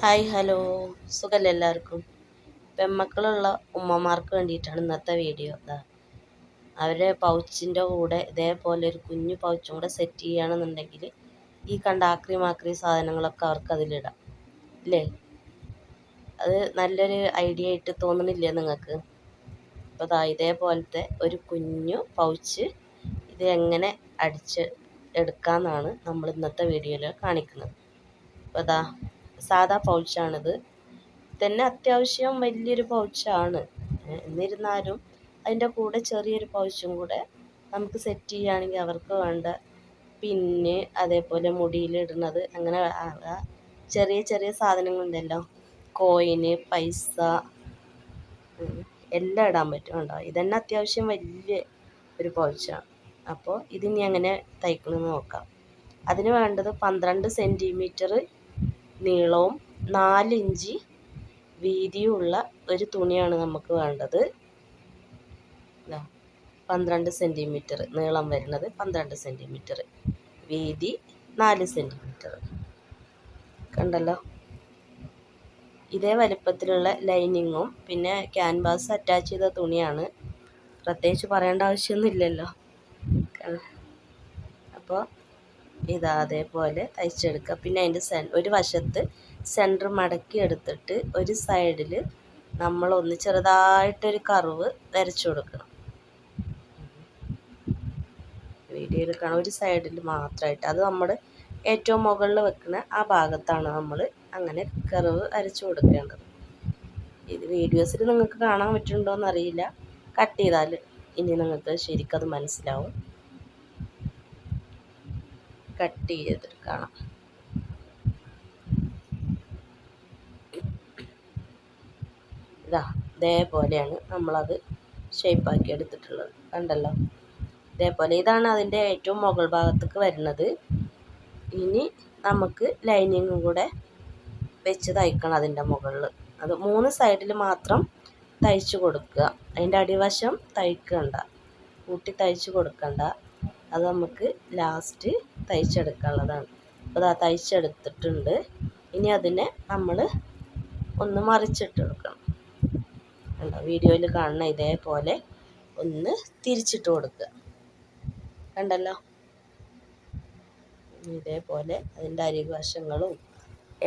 Hi hello. സുഖമല്ല എല്ലാവർക്കും? പെമ്മക്കളുള്ള ഉമ്മമാർക്ക് വേണ്ടിയിട്ടാണ് ഇന്നത്തെ വീഡിയോ. ഇതാ അവരെ പൗച്ചിന്റെ കൂടെ ഇതേപോലെ ഒരു കുഞ്ഞു പൗച്ചും കൂടെ സെറ്റ് ചെയ്യുകയാണെന്നുണ്ടെങ്കിൽ ഈ കണ്ട ആക്രി മാക്രി സാധനങ്ങളൊക്കെ അവർക്ക് അതിലിടാം. ഇല്ലേ? അത് നല്ലൊരു ഐഡിയ ആയിട്ട് തോന്നുന്നില്ലേ നിങ്ങൾക്ക്? അപ്പോൾ ഇതാ ഇതേപോലത്തെ ഒരു കുഞ്ഞു പൗച്ച് ഇത് എങ്ങനെ അടിച്ച് എടുക്കാമെന്നാണ് നമ്മൾ ഇന്നത്തെ വീഡിയോയിൽ കാണിക്കുന്നത്. അപ്പോൾ ഇതാ സാധാ പൗച്ചാണിത്. തന്നെ അത്യാവശ്യം വലിയൊരു പൗച്ചാണ്. എന്നിരുന്നാലും അതിന്റെ കൂടെ ചെറിയൊരു പൗച്ചും കൂടെ നമുക്ക് സെറ്റ് ചെയ്യുകയാണെങ്കിൽ അവർക്ക് വേണ്ട. പിന്നെ അതേപോലെ മുടിയിലിടുന്നത് അങ്ങനെ ചെറിയ ചെറിയ സാധനങ്ങളുണ്ടല്ലോ. കോയിന് പൈസ എല്ലാം ഇടാൻ പറ്റും ഉണ്ടോ ഇതന്നെ അത്യാവശ്യം വലിയ ഒരു പൗച്ചാണ്. അപ്പോൾ ഇതിനി അങ്ങനെ തയ്ക്കണമെന്ന് നോക്കാം. അതിന് വേണ്ടത് പന്ത്രണ്ട് സെന്റിമീറ്റർ നീളവും നാലിഞ്ച് ഇഞ്ച് വീതിയുമുള്ള ഒരു തുണിയാണ് നമുക്ക് വേണ്ടത്. പന്ത്രണ്ട് സെന്റിമീറ്റർ നീളം വരുന്നത് പന്ത്രണ്ട് സെന്റിമീറ്റർ വീതി നാല് സെന്റിമീറ്റർ കണ്ടല്ലോ? ഇതേ വലിപ്പത്തിലുള്ള ലൈനിങ്ങും പിന്നെ ക്യാൻവാസ് അറ്റാച്ച് ചെയ്ത തുണിയാണ്. പ്രത്യേകിച്ച് പറയേണ്ട ആവശ്യമൊന്നുമില്ലല്ലോ. അപ്പോൾ ഇതാ അതേപോലെ തയ്ച്ചെടുക്കുക. പിന്നെ അതിന്റെ സെൻ ഒരു വശത്ത് സെന്റർ മടക്കി എടുത്തിട്ട് ഒരു സൈഡിൽ നമ്മൾ നമ്മളൊന്ന് ചെറുതായിട്ടൊരു കർവ് വരച്ചു കൊടുക്കണം. വീഡിയോയിൽ കാണാം ഒരു സൈഡിൽ മാത്രമായിട്ട്. അത് നമ്മൾ ഏറ്റവും മുകളിൽ വെക്കുന്ന ആ ഭാഗത്താണ് നമ്മൾ അങ്ങനെ കർവ് അരച്ചു കൊടുക്കേണ്ടത്. ഇത് വീഡിയോസിൽ നിങ്ങൾക്ക് കാണാൻ പറ്റുന്നുണ്ടോയെന്നറിയില്ല കട്ട് ചെയ്താൽ ഇനി നിങ്ങൾക്ക് ശരിക്കത് മനസ്സിലാവും. കട്ട് ചെയ്തിട്ട് കാണാം. ഇതാ ഇതേപോലെയാണ് നമ്മളത് ഷേപ്പാക്കി എടുത്തിട്ടുള്ളത്. കണ്ടല്ലോ? ഇതേപോലെ ഇതാണ് അതിന്റെ ഏറ്റവും മുകൾ ഭാഗത്തേക്ക് വരുന്നത്. ഇനി നമുക്ക് ലൈനിങ്ങും കൂടെ വെച്ച് തയ്ക്കണം അതിന്റെ മുകളിൽ. അത് മൂന്ന് സൈഡിൽ മാത്രം തയ്ച്ചു കൊടുക്കുക. അതിന്റെ അടിവശം തയ്ക്കണ്ട. കൂട്ടി തയ്ച്ചു കൊടുക്കണ്ട. അത് നമുക്ക് ലാസ്റ്റ് തയ്ച്ചെടുക്കാനുള്ളതാണ്. അപ്പോൾ അതാ തയ്ച്ചെടുത്തിട്ടുണ്ട്. ഇനി അതിനെ നമ്മൾ ഒന്ന് മറിച്ചിട്ട് കൊടുക്കണം. കണ്ടോ? വീഡിയോയിൽ കാണുന്ന ഇതേപോലെ ഒന്ന് തിരിച്ചിട്ട് കൊടുക്കുക. കണ്ടല്ലോ? ഇതേപോലെ അതിന്റെ അരിവശങ്ങളും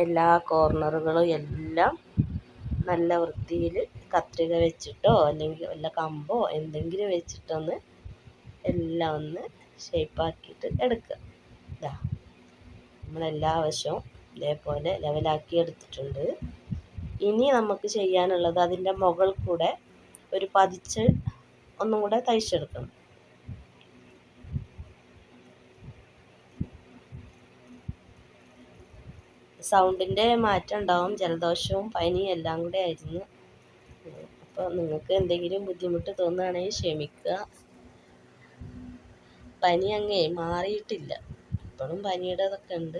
എല്ലാ കോർണറുകളും എല്ലാം നല്ല വൃത്തിയിൽ കത്രിക വെച്ചിട്ടോ അല്ലെങ്കിൽ വല്ല കമ്പോ എന്തെങ്കിലും വെച്ചിട്ടൊന്ന് എല്ലാം ഒന്ന് ഷേപ്പാക്കിയിട്ട് എടുക്കുക. ഇതാ. നമ്മളെല്ലാ വശവും ഇതേപോലെ ലെവലാക്കി എടുത്തിട്ടുണ്ട്. ഇനി നമുക്ക് ചെയ്യാനുള്ളത് അതിന്റെ മുകൾ കൂടെ ഒരു പതിച്ച് ഒന്നും കൂടെ തയ്ച്ചെടുക്കണം. സൗണ്ടിന്റെ മാറ്റം ഉണ്ടാവും ജലദോഷവും പനിയും എല്ലാം കൂടെ ആയിരുന്നു. അപ്പോൾ നിങ്ങൾക്ക് എന്തെങ്കിലും ബുദ്ധിമുട്ട് തോന്നുകയാണെങ്കിൽ ക്ഷമിക്കുക. പനി അങ്ങേ മാറിയിട്ടില്ല. ഇപ്പോഴും പനിയുടെ ഇതൊക്കെ ഉണ്ട്.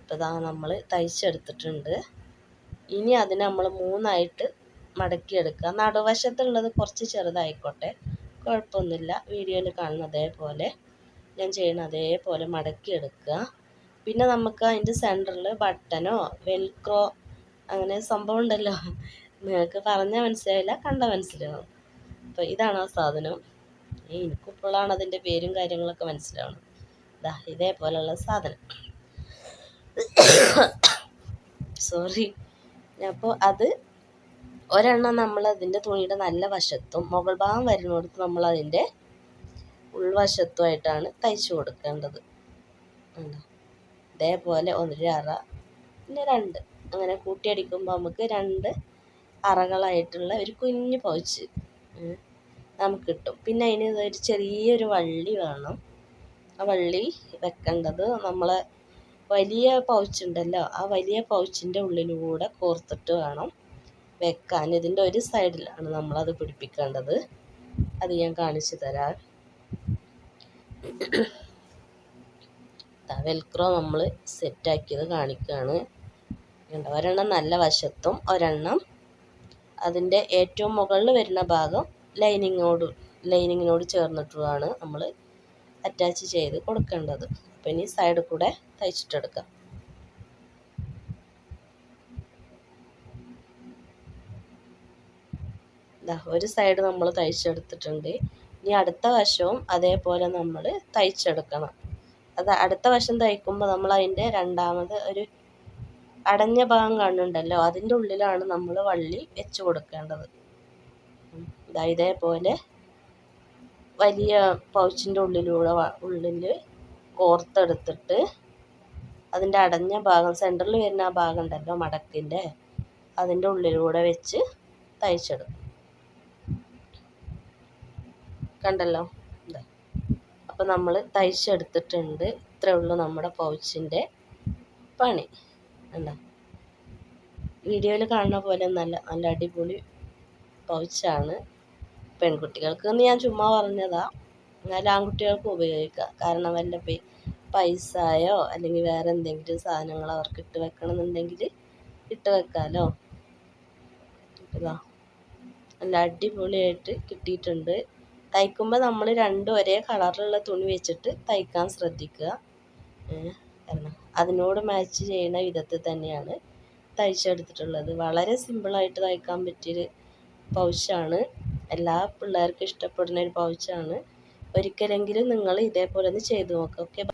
അപ്പോൾ ഇതാ നമ്മൾ തയ്ച്ചെടുത്തിട്ടുണ്ട്. ഇനി അതിനെ നമ്മൾ മൂന്നായിട്ട് മടക്കിയെടുക്കുക. നടുവശത്തുള്ളത് കുറച്ച് ചെറുതായിക്കോട്ടെ. കുഴപ്പമൊന്നുമില്ല. വീഡിയോയിൽ കാണുന്ന അതേപോലെ ഞാൻ ചെയ്യുന്ന അതേപോലെ മടക്കിയെടുക്കുക. പിന്നെ നമുക്ക് അതിന്റെ സെന്ററിൽ ബട്ടനോ വെൽക്രോ അങ്ങനെ സംഭവം ഉണ്ടല്ലോ. നിങ്ങൾക്ക് പറഞ്ഞാൽ മനസ്സിലായില്ല കണ്ട മനസ്സിലാവും. അപ്പോൾ ഇതാണ് ആ സാധനം. എനിക്കിപ്പോഴാണ് അതിന്റെ പേരും കാര്യങ്ങളൊക്കെ മനസ്സിലാവുന്നത്. ഇതാ ഇതേപോലെയുള്ള സാധനം. സോറി അപ്പോൾ അത് ഒരെണ്ണം നമ്മൾ അതിന്റെ തുണിയുടെ നല്ല വശത്തും മുകൾ ഭാഗം വരുന്നിടത്ത് നമ്മൾ അതിന്റെ ഉൾവശത്തുമായിട്ടാണ് തയ്ച്ചു കൊടുക്കേണ്ടത്. ഇതേപോലെ ഒരു അറ പിന്നെ രണ്ട്. അങ്ങനെ കൂട്ടിയടിക്കുമ്പോൾ നമുക്ക് രണ്ട് അറകളായിട്ടുള്ള ഒരു കുഞ്ഞു പൗച്ച് നമുക്ക് കിട്ടും. പിന്നെ അതിന് ഒരു ചെറിയൊരു വള്ളി വേണം. ആ വള്ളി വെക്കേണ്ടത്. നമ്മളെ വലിയ പൗച്ച് ഉണ്ടല്ലോ ആ വലിയ പൗച്ചിന്റെ ഉള്ളിലൂടെ കോർത്തിട്ട് വേണം വെക്കാൻ. ഇതിന്റെ ഒരു സൈഡിലാണ് നമ്മളത് പിടിപ്പിക്കേണ്ടത്. അത് ഞാൻ കാണിച്ചു തരാം. വെൽക്രോ നമ്മൾ സെറ്റാക്കിയത് കാണിക്കുകയാണ് ഒരെണ്ണം നല്ല വശത്തും ഒരെണ്ണം അതിന്റെ ഏറ്റവും മുകളിൽ വരുന്ന ഭാഗം ലൈനിങ്ങോട് ലൈനിങ്ങിനോട് ചേർന്നിട്ടുമാണ് നമ്മൾ അറ്റാച്ച് ചെയ്ത് കൊടുക്കേണ്ടത്. പിന്നെ ഇനി സൈഡിൽ കൂടെ തയ്ച്ചിട്ടെടുക്കാം. ഒരു സൈഡ് നമ്മൾ തയ്ച്ചെടുത്തിട്ടുണ്ട്. ഇനി അടുത്ത വശവും അതേപോലെ നമ്മൾ തയ്ച്ചെടുക്കണം. അത് അടുത്ത വശം തയ്ക്കുമ്പോൾ നമ്മൾ അതിന്റെ രണ്ടാമത് ഒരു അടഞ്ഞ ഭാഗം കാണുന്നുണ്ടല്ലോ അതിന്റെ ഉള്ളിലാണ് നമ്മൾ വള്ളി വെച്ച് കൊടുക്കേണ്ടത്. ഇതേപോലെ വലിയ പൗച്ചിന്റെ ഉള്ളിലൂടെ ഉള്ളിൽ കോർത്തെടുത്തിട്ട് അതിന്റെ അടഞ്ഞ ഭാഗം സെന്ററിൽ വരുന്ന ആ ഭാഗം ഉണ്ടല്ലോ മടക്കിന്റെ അതിന്റെ ഉള്ളിലൂടെ വെച്ച് തയ്ച്ചെടുക്കും. കണ്ടല്ലോ? അപ്പം അപ്പോൾ നമ്മൾ തയ്ച്ചെടുത്തിട്ടുണ്ട്. ഇത്രേ ഉള്ളൂ നമ്മുടെ പൗച്ചിന്റെ പണി. കണ്ടോ? വീഡിയോയിൽ കാണുന്ന പോലെ നല്ല നല്ല അടിപൊളി പൗച്ചാണ്. പെൺകുട്ടികൾക്ക് എന്ന് ഞാൻ ചുമ്മാ പറഞ്ഞതാ. എന്നാലും ആൺകുട്ടികൾക്ക് ഉപയോഗിക്കാം. കാരണം വല്ല പൈസയോ അല്ലെങ്കിൽ വേറെ എന്തെങ്കിലും സാധനങ്ങൾ അവർക്ക് ഇട്ട് വെക്കണമെന്നുണ്ടെങ്കിൽ ഇട്ട് വെക്കാമല്ലോ ഇതാ. നല്ല അടിപൊളിയായിട്ട് കിട്ടിയിട്ടുണ്ട്. തയ്ക്കുമ്പോൾ നമ്മൾ രണ്ടും ഒരേ കളറിലുള്ള തുണി വെച്ചിട്ട് തയ്ക്കാൻ ശ്രദ്ധിക്കുക. കാരണം അതിനോട് മാച്ച് ചെയ്യുന്ന വിധത്തിൽ തന്നെയാണ് തയ്ച്ചെടുത്തിട്ടുള്ളത്. വളരെ സിമ്പിളായിട്ട് തയ്ക്കാൻ പറ്റിയൊരു പൗച്ചാണ്. എല്ലാ പിള്ളേർക്കും ഇഷ്ടപ്പെടുന്ന ഒരു പൗച്ചാണ്. ഒരിക്കലെങ്കിലും നിങ്ങൾ ഇതേപോലെ ഒന്ന് ചെയ്തു നോക്കുക ഓക്കെ